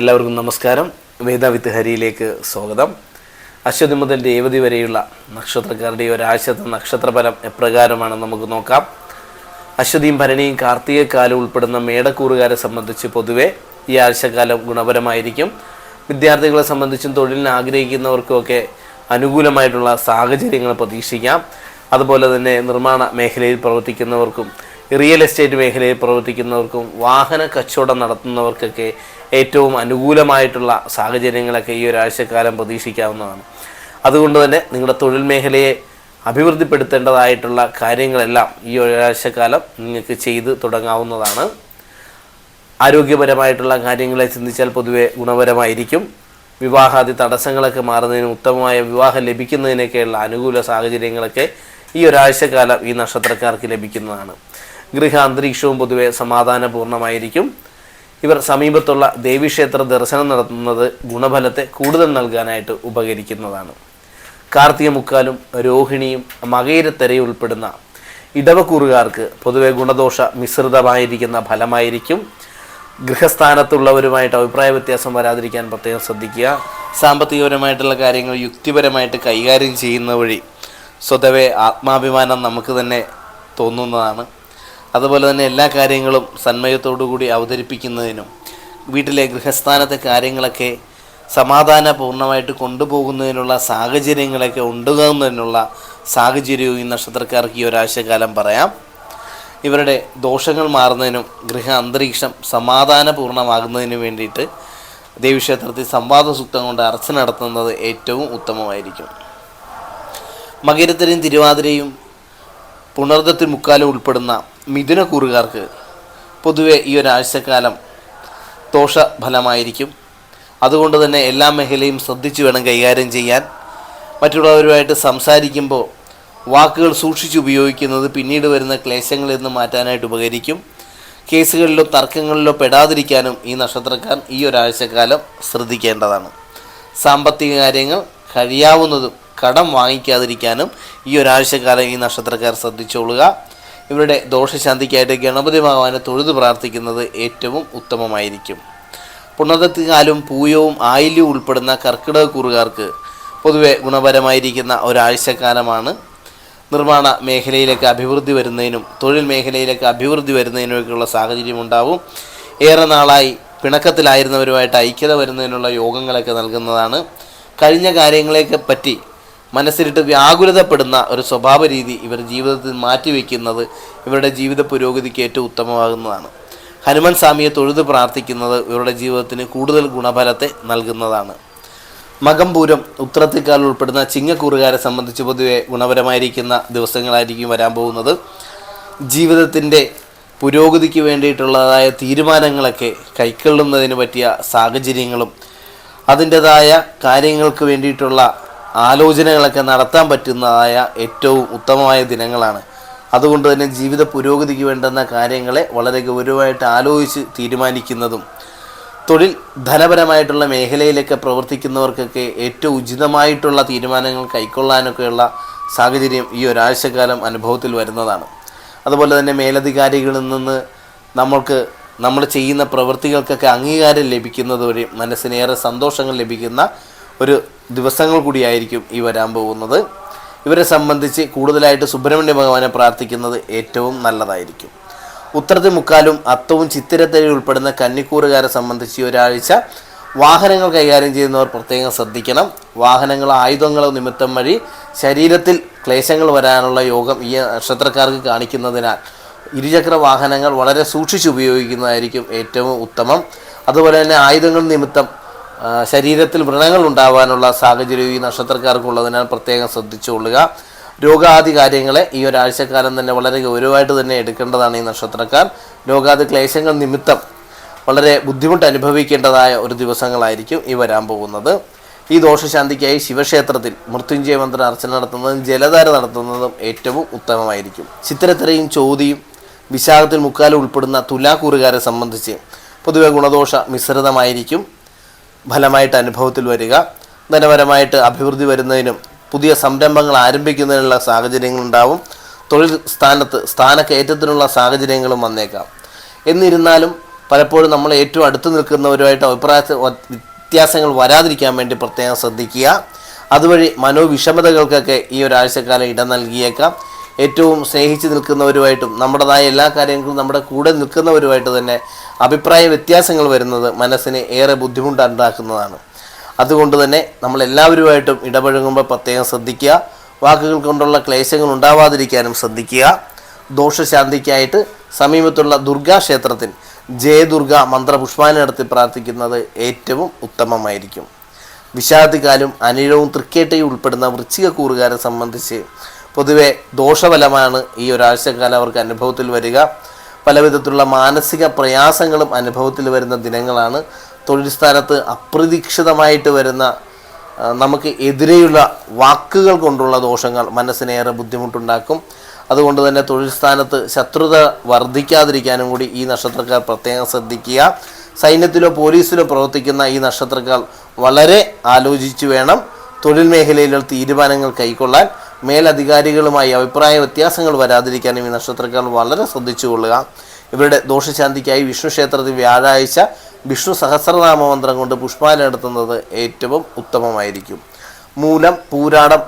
എല്ലാവർക്കും നമസ്കാരം. വേദാവിത്ത് ഹരിയിലേക്ക് സ്വാഗതം. അശ്വതി മുതൽ രേവതി വരെയുള്ള നക്ഷത്രക്കാരുടെ ഒരാഴ്ചത്തെ നക്ഷത്രഫലം എപ്രകാരമാണെന്ന് നമുക്ക് നോക്കാം. അശ്വതിയും ഭരണിയും കാർത്തികക്കാലം ഉൾപ്പെടുന്ന മേടക്കൂറുകാരെ സംബന്ധിച്ച് പൊതുവെ ഈ ആഴ്ചക്കാലം ഗുണപരമായിരിക്കും. വിദ്യാർത്ഥികളെ സംബന്ധിച്ചും തൊഴിലിന് ആഗ്രഹിക്കുന്നവർക്കുമൊക്കെ അനുകൂലമായിട്ടുള്ള സാഹചര്യങ്ങൾ പ്രതീക്ഷിക്കാം. അതുപോലെ തന്നെ നിർമ്മാണ മേഖലയിൽ പ്രവർത്തിക്കുന്നവർക്കും റിയൽ എസ്റ്റേറ്റ് മേഖലയിൽ പ്രവർത്തിക്കുന്നവർക്കും വാഹന കച്ചവടം നടത്തുന്നവർക്കൊക്കെ ഏറ്റവും അനുകൂലമായിട്ടുള്ള സാഹചര്യങ്ങളൊക്കെ ഈ ഒരാഴ്ചക്കാലം പ്രതീക്ഷിക്കാവുന്നതാണ്. അതുകൊണ്ട് തന്നെ നിങ്ങളുടെ തൊഴിൽ മേഖലയെ അഭിവൃദ്ധിപ്പെടുത്തേണ്ടതായിട്ടുള്ള കാര്യങ്ങളെല്ലാം ഈ ഒരാഴ്ചക്കാലം നിങ്ങൾക്ക് ചെയ്ത് തുടങ്ങാവുന്നതാണ്. ആരോഗ്യപരമായിട്ടുള്ള കാര്യങ്ങളെ ചിന്തിച്ചാൽ പൊതുവെ ഗുണപരമായിരിക്കും. വിവാഹാദി തടസ്സങ്ങളൊക്കെ മാറുന്നതിനും ഉത്തമമായ വിവാഹം ലഭിക്കുന്നതിനൊക്കെയുള്ള അനുകൂല സാഹചര്യങ്ങളൊക്കെ ഈ ഒരാഴ്ചക്കാലം ഈ നക്ഷത്രക്കാർക്ക് ലഭിക്കുന്നതാണ്. ഗൃഹാന്തരീക്ഷവും പൊതുവെ സമാധാനപൂർണമായിരിക്കും ഇവർ സമീപത്തുള്ള ദേവീക്ഷേത്ര ദർശനം നടത്തുന്നത് ഗുണഫലത്തെ കൂടുതൽ നൽകാനായിട്ട് ഉപകരിക്കുന്നതാണ്. കാർത്തിക മുക്കാലും രോഹിണിയും മകയിരത്തരയും ഉൾപ്പെടുന്ന ഇടവക്കൂറുകാർക്ക് പൊതുവെ ഗുണദോഷ മിശ്രിതമായിരിക്കുന്ന ഫലമായിരിക്കും. ഗൃഹസ്ഥാനത്തുള്ളവരുമായിട്ട് അഭിപ്രായ വ്യത്യാസം വരാതിരിക്കാൻ പ്രത്യേകം ശ്രദ്ധിക്കുക. സാമ്പത്തികപരമായിട്ടുള്ള കാര്യങ്ങൾ യുക്തിപരമായിട്ട് കൈകാര്യം ചെയ്യുന്ന വഴി സ്വതവേ ആത്മാഭിമാനം നമുക്ക് തന്നെ തോന്നുന്നതാണ്. അതുപോലെ തന്നെ എല്ലാ കാര്യങ്ങളും സന്മയത്തോടുകൂടി അവതരിപ്പിക്കുന്നതിനും വീട്ടിലെ ഗൃഹസ്ഥാനത്തെ കാര്യങ്ങളൊക്കെ സമാധാനപൂർണമായിട്ട് കൊണ്ടുപോകുന്നതിനുള്ള സാഹചര്യങ്ങളൊക്കെ ഉണ്ടാകുന്നതിനുള്ള സാഹചര്യവും ഈ നക്ഷത്രക്കാർക്ക് ഈ ഒരാഴ്ചക്കാലം പറയാം. ഇവരുടെ ദോഷങ്ങൾ മാറുന്നതിനും ഗൃഹ അന്തരീക്ഷം സമാധാനപൂർണമാകുന്നതിനും വേണ്ടിയിട്ട് ദേവീക്ഷേത്രത്തിൽ സംവാദ സൂക്തം കൊണ്ട് അർച്ച നടത്തുന്നത് ഏറ്റവും ഉത്തമമായിരിക്കും. മകരത്തിനും തിരുവാതിരയും പുണർദത്തിൽ മുക്കാലം ഉൾപ്പെടുന്ന മിഥുനക്കൂറുകാർക്ക് പൊതുവെ ഈ ഒരാഴ്ചക്കാലം ദോഷഫലമായിരിക്കും അതുകൊണ്ട് തന്നെ എല്ലാ മേഖലയും ശ്രദ്ധിച്ചു വേണം കൈകാര്യം ചെയ്യാൻ. മറ്റുള്ളവരുമായിട്ട് സംസാരിക്കുമ്പോൾ വാക്കുകൾ സൂക്ഷിച്ച് ഉപയോഗിക്കുന്നത് പിന്നീട് വരുന്ന ക്ലേശങ്ങളിൽ നിന്ന് മാറ്റാനായിട്ട് ഉപകരിക്കും. കേസുകളിലോ തർക്കങ്ങളിലോ പെടാതിരിക്കാനും ഈ നക്ഷത്രക്കാർ ഈ ഒരാഴ്ചക്കാലം ശ്രദ്ധിക്കേണ്ടതാണ്. സാമ്പത്തിക കാര്യങ്ങൾ കഴിയാവുന്നതും കടം വാങ്ങിക്കാതിരിക്കാനും ഈ ഒരാഴ്ചക്കാലം ഈ നക്ഷത്രക്കാർ ശ്രദ്ധിച്ചോളുക. ഇവരുടെ ദോഷശാന്തിക്കായിട്ട് ഗണപതി ഭഗവാനെ തൊഴുതു പ്രാർത്ഥിക്കുന്നത് ഏറ്റവും ഉത്തമമായിരിക്കും. പുണർത്തിക്കാലും പൂയവും ആയില്യവും ഉൾപ്പെടുന്ന കർക്കിടക കൂറുകാർക്ക് പൊതുവെ ഗുണപരമായിരിക്കുന്ന ഒരാഴ്ചക്കാലമാണ്. നിർമ്മാണ മേഖലയിലേക്ക് അഭിവൃദ്ധി വരുന്നതിനും തൊഴിൽ മേഖലയിലേക്ക് അഭിവൃദ്ധി വരുന്നതിനുമൊക്കെയുള്ള സാഹചര്യം ഉണ്ടാവും. ഏറെ നാളായി പിണക്കത്തിലായിരുന്നവരുമായിട്ട് ഐക്യത വരുന്നതിനുള്ള യോഗങ്ങളൊക്കെ നൽകുന്നതാണ്. കഴിഞ്ഞ കാര്യങ്ങളെയൊക്കെ പറ്റി മനസ്സിലിട്ട് വ്യാകുലതപ്പെടുന്ന ഒരു സ്വഭാവ രീതി ഇവർ ജീവിതത്തിൽ മാറ്റിവെക്കുന്നത് ഇവരുടെ ജീവിത പുരോഗതിക്ക് ഏറ്റവും ഉത്തമമാകുന്നതാണ്. ഹനുമാൻ സ്വാമിയെ തൊഴുത് പ്രാർത്ഥിക്കുന്നത് ഇവരുടെ ജീവിതത്തിന് കൂടുതൽ ഗുണഫലത്തെ നൽകുന്നതാണ്. മകംപൂരം ഉത്രത്തിക്കാൽ ഉൾപ്പെടുന്ന ചിങ്ങക്കൂറുകാരെ സംബന്ധിച്ച് പൊതുവെ ഗുണപരമായിരിക്കുന്ന ദിവസങ്ങളായിരിക്കും വരാൻ പോകുന്നത്. ജീവിതത്തിന്റെ പുരോഗതിക്ക് വേണ്ടിയിട്ടുള്ളതായ തീരുമാനങ്ങളൊക്കെ കൈക്കൊള്ളുന്നതിന് പറ്റിയ സാഹചര്യങ്ങളും അതിന്റെതായ കാര്യങ്ങൾക്ക് വേണ്ടിയിട്ടുള്ള ആലോചനകളൊക്കെ നടത്താൻ പറ്റുന്നതായ ഏറ്റവും ഉത്തമമായ ദിനങ്ങളാണ്. അതുകൊണ്ട് തന്നെ ജീവിത പുരോഗതിക്ക് വേണ്ടുന്ന കാര്യങ്ങളെ വളരെ ഗൗരവമായിട്ട് ആലോചിച്ച് തീരുമാനിക്കുന്നതും തൊഴിൽ ധനപരമായിട്ടുള്ള മേഖലയിലൊക്കെ പ്രവർത്തിക്കുന്നവർക്കൊക്കെ ഏറ്റവും ഉചിതമായിട്ടുള്ള തീരുമാനങ്ങൾ കൈക്കൊള്ളാനൊക്കെയുള്ള സാഹചര്യം ഈ ഒരാഴ്ചക്കാലം അനുഭവത്തിൽ വരുന്നതാണ്. അതുപോലെ തന്നെ മേലധികാരികളിൽ നിന്ന് നമ്മൾക്ക് നമ്മൾ ചെയ്യുന്ന പ്രവൃത്തികൾക്കൊക്കെ അംഗീകാരം ലഭിക്കുന്നത് വഴി മനസ്സിനേറെ സന്തോഷങ്ങൾ ലഭിക്കുന്ന ഒരു ദിവസങ്ങൾ കൂടിയായിരിക്കും ഈ വരാൻ പോകുന്നത്. ഇവരെ സംബന്ധിച്ച് കൂടുതലായിട്ട് സുബ്രഹ്മണ്യ ഭഗവാനെ പ്രാർത്ഥിക്കുന്നത് ഏറ്റവും നല്ലതായിരിക്കും. ഉത്തരത്തിൽ മുക്കാലും അത്തവും ചിത്തിരത്തരി ഉൾപ്പെടുന്ന കന്നിക്കൂറുകാരെ സംബന്ധിച്ച് ഒരാഴ്ച വാഹനങ്ങൾ കൈകാര്യം ചെയ്യുന്നവർ പ്രത്യേകം ശ്രദ്ധിക്കണം. വാഹനങ്ങൾ ആയുധങ്ങളോ നിമിത്തം വഴി ശരീരത്തിൽ ക്ലേശങ്ങൾ വരാനുള്ള യോഗം ഈ നക്ഷത്രക്കാർക്ക് കാണിക്കുന്നതിനാൽ ഇരുചക്ര വാഹനങ്ങൾ വളരെ സൂക്ഷിച്ച് ഉപയോഗിക്കുന്നതായിരിക്കും ഏറ്റവും ഉത്തമം. അതുപോലെ തന്നെ ആയുധങ്ങൾ നിമിത്തം ശരീരത്തിൽ വ്രണങ്ങൾ ഉണ്ടാവാനുള്ള സാഹചര്യം ഈ നക്ഷത്രക്കാർക്കുള്ളതിനാൽ പ്രത്യേകം ശ്രദ്ധിച്ചുകൊള്ളുക. രോഗാദി കാര്യങ്ങളെ ഈ ഒരാഴ്ചക്കാലം തന്നെ വളരെ ഗൗരവമായിട്ട് തന്നെ എടുക്കേണ്ടതാണ് ഈ നക്ഷത്രക്കാർ. രോഗാദി ക്ലേശങ്ങൾ നിമിത്തം വളരെ ബുദ്ധിമുട്ട് അനുഭവിക്കേണ്ടതായ ഒരു ദിവസങ്ങളായിരിക്കും ഈ വരാൻ പോകുന്നത്. ഈ ദോഷശാന്തിക്കായി ശിവക്ഷേത്രത്തിൽ മൃത്യുഞ്ജയ മന്ത്ര അർച്ചന നടത്തുന്നതും ജലധാര നടത്തുന്നതും ഏറ്റവും ഉത്തമമായിരിക്കും. ചിത്രത്തിരയും ചോതിയും വിശാഖത്തിൽ മുക്കാലും ഉൾപ്പെടുന്ന തുലാക്കൂറുകാരെ സംബന്ധിച്ച് പൊതുവെ ഗുണദോഷ മിശ്രിതമായിരിക്കും. ഫലമായിട്ട് അനുഭവത്തിൽ വരിക. ധനപരമായിട്ട് അഭിവൃദ്ധി വരുന്നതിനും പുതിയ സംരംഭങ്ങൾ ആരംഭിക്കുന്നതിനുള്ള സാഹചര്യങ്ങളുണ്ടാവും തൊഴിൽ സ്ഥാനത്ത് സ്ഥാനക്കയറ്റത്തിനുള്ള സാഹചര്യങ്ങളും വന്നേക്കാം. എന്നിരുന്നാലും പലപ്പോഴും നമ്മൾ ഏറ്റവും അടുത്ത് നിൽക്കുന്നവരുമായിട്ട് അഭിപ്രായ വ്യത്യാസങ്ങൾ വരാതിരിക്കാൻ വേണ്ടി പ്രത്യേകം ശ്രദ്ധിക്കുക. അതുവഴി മനോവിഷമതകൾക്കൊക്കെ ഈ ഒരാഴ്ചക്കാലം ഇടം നൽകിയേക്കാം. ഏറ്റവും സ്നേഹിച്ച് നിൽക്കുന്നവരുമായിട്ടും നമ്മുടേതായ എല്ലാ കാര്യങ്ങളും നമ്മുടെ കൂടെ നിൽക്കുന്നവരുമായിട്ട് തന്നെ അഭിപ്രായ വ്യത്യാസങ്ങൾ വരുന്നത് മനസ്സിന് ഏറെ ബുദ്ധിമുട്ടുണ്ടാക്കുന്നതാണ്. അതുകൊണ്ട് തന്നെ നമ്മൾ എല്ലാവരുമായിട്ടും ഇടപഴകുമ്പോൾ പ്രത്യേകം ശ്രദ്ധിക്കുക. വാക്കുകൾ കൊണ്ടുള്ള ക്ലേശങ്ങൾ ഉണ്ടാവാതിരിക്കാനും ശ്രദ്ധിക്കുക. ദോഷശാന്തിക്കായിട്ട് സമീപത്തുള്ള ദുർഗാക്ഷേത്രത്തിൽ ജയദുർഗ മന്ത്രപുഷ്പാന നടത്തി പ്രാർത്ഥിക്കുന്നത് ഏറ്റവും ഉത്തമമായിരിക്കും. വിഷാദികാലും അനിഴവും തൃക്കേട്ടയും ഉൾപ്പെടുന്ന വൃശ്ചിക കൂറുകാരെ സംബന്ധിച്ച് പൊതുവെ ദോഷഫലമാണ് ഈ ഒരാഴ്ചക്കാലം അവർക്ക് അനുഭവത്തിൽ വരിക. പലവിധത്തിലുള്ള മാനസിക പ്രയാസങ്ങളും അനുഭവത്തിൽ വരുന്ന ദിനങ്ങളാണ്. തൊഴിൽ സ്ഥാനത്ത് അപ്രതീക്ഷിതമായിട്ട് വരുന്ന നമുക്ക് എതിരെയുള്ള വാക്കുകൾ കൊണ്ടുള്ള ദോഷങ്ങൾ മനസ്സിനേറെ ബുദ്ധിമുട്ടുണ്ടാക്കും. അതുകൊണ്ട് തന്നെ തൊഴിൽ സ്ഥാനത്ത് ശത്രുത വർദ്ധിക്കാതിരിക്കാനും കൂടി ഈ നക്ഷത്രക്കാർ പ്രത്യേകം ശ്രദ്ധിക്കുക. സൈന്യത്തിലോ പോലീസിലോ പ്രവർത്തിക്കുന്ന ഈ നക്ഷത്രക്കാർ വളരെ ആലോചിച്ചു വേണം തൊഴിൽ മേഖലയിലുള്ള തീരുമാനങ്ങൾ കൈക്കൊള്ളാൻ. മേലധികാരികളുമായി അഭിപ്രായ വ്യത്യാസങ്ങൾ വരാതിരിക്കാനും ഈ നക്ഷത്രക്കാർ വളരെ ശ്രദ്ധിച്ചു കൊള്ളുക ഇവരുടെ ദോഷശാന്തിക്കായി വിഷ്ണു ക്ഷേത്രത്തിൽ വ്യാഴാഴ്ച വിഷ്ണു സഹസ്രനാമ മന്ത്രം കൊണ്ട് പുഷ്പാല നടത്തുന്നത് ഏറ്റവും ഉത്തമമായിരിക്കും. മൂലം പൂരാടം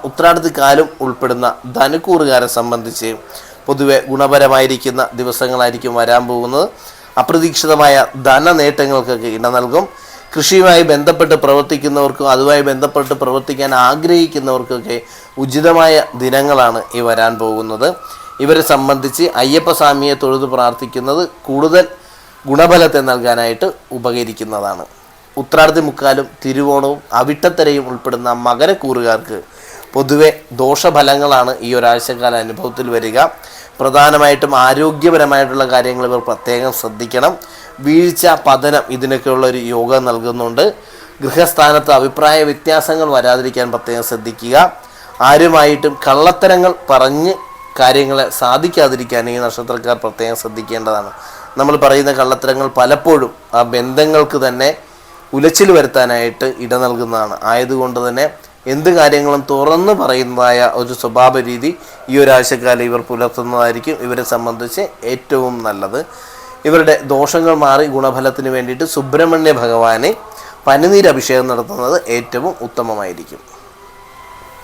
കാലും ഉൾപ്പെടുന്ന ധനുക്കൂറുകാരെ സംബന്ധിച്ച് പൊതുവെ ഗുണപരമായിരിക്കുന്ന ദിവസങ്ങളായിരിക്കും വരാൻ പോകുന്നത്. അപ്രതീക്ഷിതമായ ധന നേട്ടങ്ങൾക്കൊക്കെ ഇട നൽകും. കൃഷിയുമായി ബന്ധപ്പെട്ട് പ്രവർത്തിക്കുന്നവർക്കും അതുമായി ബന്ധപ്പെട്ട് പ്രവർത്തിക്കാൻ ആഗ്രഹിക്കുന്നവർക്കൊക്കെ ഉചിതമായ ദിനങ്ങളാണ് ഈ വരാൻ പോകുന്നത്. ഇവരെ സംബന്ധിച്ച് അയ്യപ്പസ്വാമിയെ തൊഴുത് പ്രാർത്ഥിക്കുന്നത് കൂടുതൽ ഗുണഫലത്തെ നൽകാനായിട്ട് ഉപകരിക്കുന്നതാണ്. ഉത്രാടത്തി മുക്കാലും തിരുവോണവും അവിട്ടത്തരയും ഉൾപ്പെടുന്ന മകരക്കൂറുകാർക്ക് പൊതുവെ ദോഷഫലങ്ങളാണ് ഈ ഒരാഴ്ചക്കാല അനുഭവത്തിൽ വരിക. പ്രധാനമായിട്ടും ആരോഗ്യപരമായിട്ടുള്ള കാര്യങ്ങൾ ഇവർ പ്രത്യേകം ശ്രദ്ധിക്കണം. വീഴ്ച പതനം ഇതിനൊക്കെയുള്ള ഒരു യോഗം നൽകുന്നുണ്ട്. ഗൃഹസ്ഥാനത്ത് അഭിപ്രായ വ്യത്യാസങ്ങൾ വരാതിരിക്കാൻ പ്രത്യേകം ശ്രദ്ധിക്കുക. ആരുമായിട്ടും കള്ളത്തരങ്ങൾ പറഞ്ഞ് കാര്യങ്ങളെ സാധിക്കാതിരിക്കാൻ ഈ നക്ഷത്രക്കാർ പ്രത്യേകം ശ്രദ്ധിക്കേണ്ടതാണ്. നമ്മൾ പറയുന്ന കള്ളത്തരങ്ങൾ പലപ്പോഴും ആ ബന്ധങ്ങൾക്ക് തന്നെ ഉലച്ചിൽ വരുത്താനായിട്ട് ഇട നൽകുന്നതാണ്. ആയതുകൊണ്ട് തന്നെ എന്ത് കാര്യങ്ങളും തുറന്നു പറയുന്നതായ ഒരു സ്വഭാവ രീതി ഈ ഒരാഴ്ചക്കാലം ഇവർ പുലർത്തുന്നതായിരിക്കും ഇവരെ സംബന്ധിച്ച് ഏറ്റവും നല്ലത്. ഇവരുടെ ദോഷങ്ങൾ മാറി ഗുണഫലത്തിന് വേണ്ടിയിട്ട് സുബ്രഹ്മണ്യ ഭഗവാനെ പനിനീര് അഭിഷേകം നടത്തുന്നത് ഏറ്റവും ഉത്തമമായിരിക്കും.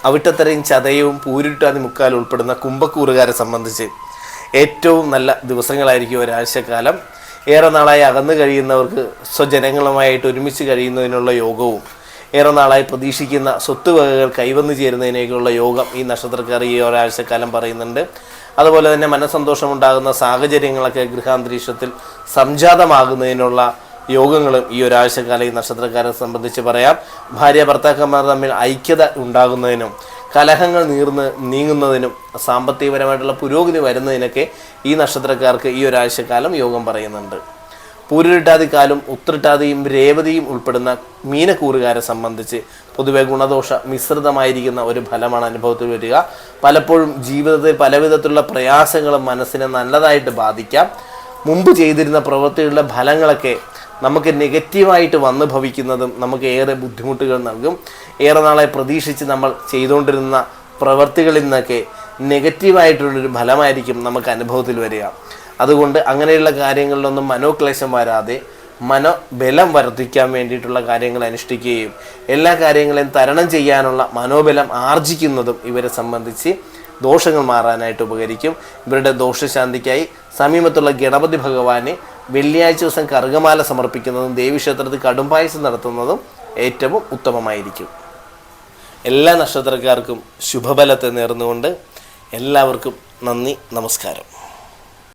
അവിട്ടത്തരയും ചതയവും പൂരിട്ടാതി മുക്കാലും ഉൾപ്പെടുന്ന കുംഭക്കൂറുകാരെ സംബന്ധിച്ച് ഏറ്റവും നല്ല ദിവസങ്ങളായിരിക്കും ഒരാഴ്ചക്കാലം ഏറെ നാളായി അകന്നു കഴിയുന്നവർക്ക് സ്വജനങ്ങളുമായിട്ട് ഒരുമിച്ച് കഴിയുന്നതിനുള്ള യോഗവും ഏറെ നാളായി പ്രതീക്ഷിക്കുന്ന സ്വത്തുവകകൾ കൈവന്നു ചേരുന്നതിനേക്കുള്ള യോഗം ഈ നക്ഷത്രക്കാർ ഈ ഒരാഴ്ചക്കാലം പറയുന്നുണ്ട്. അതുപോലെ തന്നെ മനസ്സന്തോഷമുണ്ടാകുന്ന സാഹചര്യങ്ങളൊക്കെ ഗൃഹാന്തരീക്ഷത്തിൽ സംജാതമാകുന്നതിനുള്ള യോഗങ്ങളും ഈ ഒരാഴ്ചക്കാല ഈ നക്ഷത്രക്കാരെ സംബന്ധിച്ച് പറയാം. ഭാര്യ ഭർത്താക്കന്മാർ തമ്മിൽ ഐക്യത ഉണ്ടാകുന്നതിനും കലഹങ്ങൾ നീർന്ന് നീങ്ങുന്നതിനും സാമ്പത്തികപരമായിട്ടുള്ള പുരോഗതി വരുന്നതിനൊക്കെ ഈ നക്ഷത്രക്കാർക്ക് ഈ ഒരാഴ്ചക്കാലം യോഗം പറയുന്നുണ്ട്. പൂരിട്ടാതിക്കാലും ഉത്രട്ടാതിയും രേവതിയും ഉൾപ്പെടുന്ന മീനക്കൂറുകാരെ സംബന്ധിച്ച് പൊതുവെ ഗുണദോഷ മിശ്രിതമായിരിക്കുന്ന ഒരു ഫലമാണ് അനുഭവത്തിൽ വരിക. പലപ്പോഴും ജീവിതത്തിൽ പലവിധത്തിലുള്ള പ്രയാസങ്ങളും മനസ്സിനെ നല്ലതായിട്ട് ബാധിക്കാം. മുമ്പ് ചെയ്തിരുന്ന പ്രവൃത്തികളുടെ ഫലങ്ങളൊക്കെ നമുക്ക് നെഗറ്റീവായിട്ട് വന്നു ഭവിക്കുന്നതും നമുക്ക് ഏറെ ബുദ്ധിമുട്ടുകൾ നൽകും. ഏറെ നാളെ പ്രതീക്ഷിച്ച് നമ്മൾ ചെയ്തുകൊണ്ടിരുന്ന പ്രവൃത്തികളിൽ നിന്നൊക്കെ നെഗറ്റീവായിട്ടുള്ളൊരു ഫലമായിരിക്കും നമുക്ക് അനുഭവത്തിൽ വരിക. അതുകൊണ്ട് അങ്ങനെയുള്ള കാര്യങ്ങളിലൊന്നും മനോക്ലേശം വരാതെ മനോബലം വർദ്ധിക്കാൻ വേണ്ടിയിട്ടുള്ള കാര്യങ്ങൾ അനുഷ്ഠിക്കുകയും എല്ലാ കാര്യങ്ങളെയും തരണം ചെയ്യാനുള്ള മനോബലം ആർജിക്കുന്നതും ഇവരെ സംബന്ധിച്ച് ദോഷങ്ങൾ മാറാനായിട്ട് ഉപകരിക്കും. ഇവരുടെ ദോഷശാന്തിക്കായി സമീപത്തുള്ള ഗണപതി ഭഗവാനെ വെള്ളിയാഴ്ച ദിവസം കറുകമാല സമർപ്പിക്കുന്നതും ദേവീക്ഷേത്രത്തിൽ കടുംപായസം നടത്തുന്നതും ഏറ്റവും ഉത്തമമായിരിക്കും. എല്ലാ നക്ഷത്രക്കാർക്കും ശുഭബലത്തെ നേർന്നുകൊണ്ട് എല്ലാവർക്കും നന്ദി നമസ്കാരം.